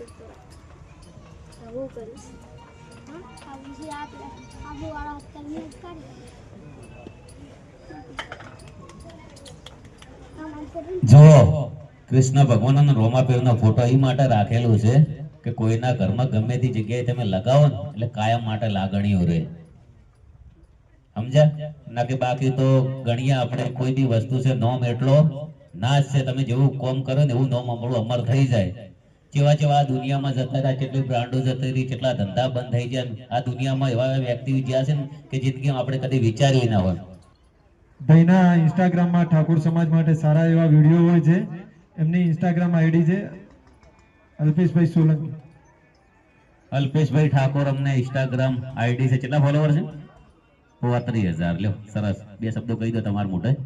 તો હું કરીશ હા. પછી આપણે આબુવાળા અત્યારે યુઝ કરીએ આમ આમ કરીને જો કૃષ્ણ ભગવાનનો રોમાપીરનો ફોટો એ માટે રાખેલું છે કે કોઈના ઘરમાં ગમે તે જગ્યાએ તમે લગાવો ને એટલે કાયમ માટે લાગણીઓ રહે. સમજ્યા? ના કે બાકી તો ગણીએ આપણે કોઈ બી વસ્તુ છે નોમ એટલો નાશ છે તમે જેવું કોમ કરો ને એવું નોમ આપણું અમર થઈ જાય. જેવા જેવા આ દુનિયામાં જતા રહ્યા કેટલી બ્રાન્ડો જતી રહી કેટલા ધંધા બંધ થઈ ગયા આ દુનિયામાં એવા વ્યક્તિ જ્યાં છે ને કે જિંદગીમાં આપણે કદી વિચાર્યું ના હોય. ભાઈના ઇન્સ્ટાગ્રામમાં ઠાકોર સમાજ માટે સારા એવા વીડિયો હોય છે. એમની ઇન્સ્ટાગ્રામ આઈડી છે અલ્પેશભાઈ સોલંકી. અલ્પેશભાઈ ઠાકોર અમને ઇન્સ્ટાગ્રામ આઈડી છે કેટલા ફોલોવર છે? પોત્રીસ હજાર. લ્યો સરસ. બે શબ્દો કહી દો તમારા મોઢે.